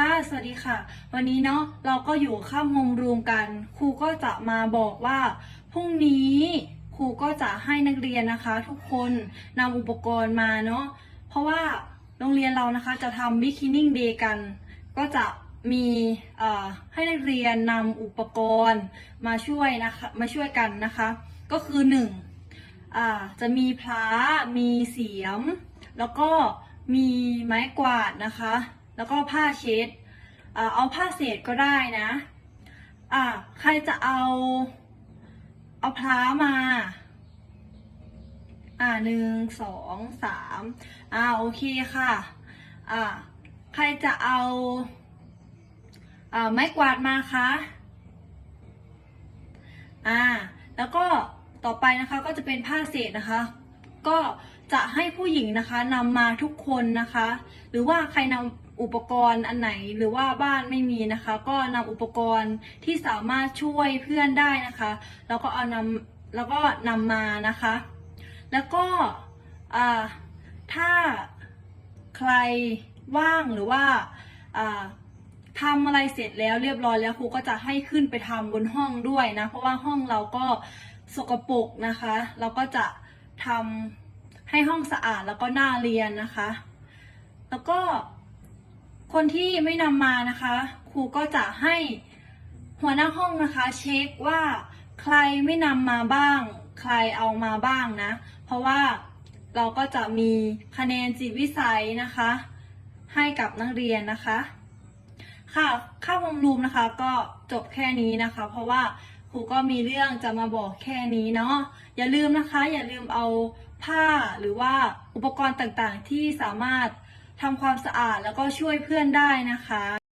ค่ะ สวัสดีค่ะ วันนี้เนาะเราก็อยู่ข้ามโฮมรูมกัน ครูก็จะมาบอกว่าพรุ่งนี้ครูก็จะให้นักเรียนนะคะ ทุกคนนำอุปกรณ์มาเนาะเพราะว่าโรงเรียนเรานะคะจะทำ Beginning Day กัน ก็จะมีให้นักเรียนนำอุปกรณ์มาช่วยนะคะมาช่วยกันนะคะ ก็คือหนึ่งจะมีพระมีเสียม แล้วก็มีไม้กวาดนะคะ แล้วก็ผ้าเช็ดเอาผ้าเศษก็ได้นะอ่าใครจะเอา เอาพระมา อ่าหนึ่งสองสามอ่าโอเคค่ะ อ่าใครจะเอาอ่าไม้กวาดมาคะอ่าแล้วก็ต่อไปนะคะก็จะเป็นผ้าเศษนะคะ ก็จะให้ผู้หญิงนะคะนำมาทุกคนนะคะ หรือว่าใครนำ อุปกรณ์อันไหนหรือว่าบ้านไม่มีนะคะ ก็นำอุปกรณ์ที่สามารถช่วยเพื่อนได้นะคะ แล้วก็เอานำแล้วก็นำมานะคะ แล้วก็ถ้าใครว่างหรือว่าอ่าทำอะไรเสร็จแล้วเรียบร้อยแล้วครูก็จะให้ขึ้นไปทำบนห้องด้วยนะ เพราะว่าห้องเราก็สกปรกนะคะ เราก็จะทำให้ห้องสะอาดแล้วก็น่าเรียนนะคะ แล้วก็ คนที่ไม่นำมานะคะ ครูก็จะให้หัวหน้าห้องนะคะ เช็คว่าใครไม่นำมาบ้าง ใครเอามาบ้างนะ เพราะว่าเราก็จะมีคะแนนจิตวิสัยนะคะ ให้กับนักเรียนนะคะ ค่ะค่าโฮมรูมนะคะก็จบแค่นี้นะคะ เพราะว่าครูก็มีเรื่องจะมาบอกแค่นี้เนาะอย่าลืมนะคะ อย่าลืมเอาผ้าหรือว่าอุปกรณ์ต่างๆที่สามารถ ทำความสะอาดแล้วก็ช่วยเพื่อนได้นะคะ